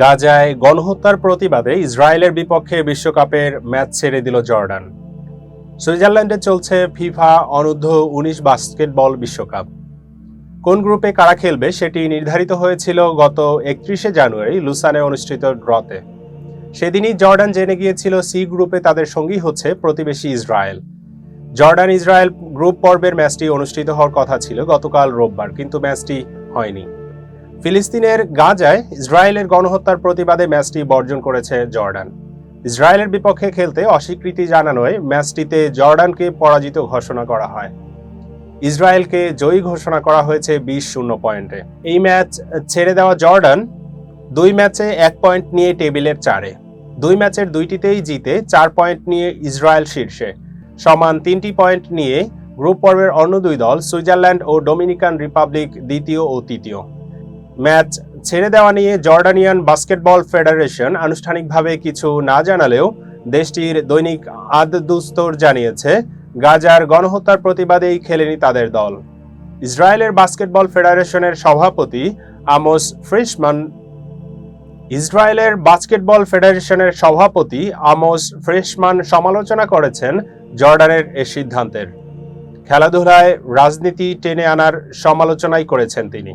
গাজায় গণহত্যার প্রতিবাদে ইসরায়েলের বিপক্ষে বিশ্বকাপের ম্যাচ ছেড়ে দিল জর্ডান। সুইজারল্যান্ডে চলছে ফিফা অনূর্ধ্ব উনিশ বাস্কেটবল বিশ্বকাপ। কোন গ্রুপে কারা খেলবে সেটি নির্ধারিত হয়েছিল গত একত্রিশে জানুয়ারি লুসানে অনুষ্ঠিত ড্রতে। সেদিনই জর্ডান জেনে গিয়েছিল সি গ্রুপে তাদের সঙ্গী হচ্ছে প্রতিবেশী ইসরায়েল। জর্ডান ইসরায়েল গ্রুপ পর্বের ম্যাচটি অনুষ্ঠিত হওয়ার কথা ছিল গতকাল রোববার, কিন্তু ম্যাচটি হয়নি। ফিলিস্তিনের গাজায় ইসরায়েলের গণহত্যার প্রতিবাদে ম্যাচটি বর্জন করেছে জর্ডান। ইসরায়েলের বিপক্ষে খেলতে অস্বীকৃতি জানানোয় ম্যাচটিতে জর্ডানকে পরাজিত ঘোষণা করা হয়। ইসরায়েলকে জয়ী ঘোষণা করা হয়েছে বিশ শূন্য পয়েন্টে। এই ম্যাচ ছেড়ে দেওয়া জর্ডান দুই ম্যাচে এক পয়েন্ট নিয়ে টেবিলের চারে। দুই ম্যাচের দুইটিতেই জিতে চার পয়েন্ট নিয়ে ইসরায়েল শীর্ষে। সমান তিনটি পয়েন্ট নিয়ে গ্রুপ পর্বের অন্য দুই দল সুইজারল্যান্ড ও ডোমিনিকান রিপাবলিক দ্বিতীয় ও তৃতীয়। ম্যাচ ছেড়ে দেওয়া নিয়ে জর্ডানিয়ান বাস্কেটবল ফেডারেশন আনুষ্ঠানিকভাবে কিছু না জানালেও দেশটির দৈনিক আদ দুস্তর জানিয়েছে, গাজার গণহত্যার প্রতিবাদেই খেলেনি তাদের দল। ইসরায়েলের বাস্কেটবল ফেডারেশনের সভাপতি আমোস ফ্রিশমান, ইসরায়েলের বাস্কেটবল ফেডারেশনের সভাপতি আমোস ফ্রেশমান সমালোচনা করেছেন জর্ডানের এ সিদ্ধান্তের। খেলাধুলায় রাজনীতি টেনে আনার সমালোচনাই করেছেন তিনি।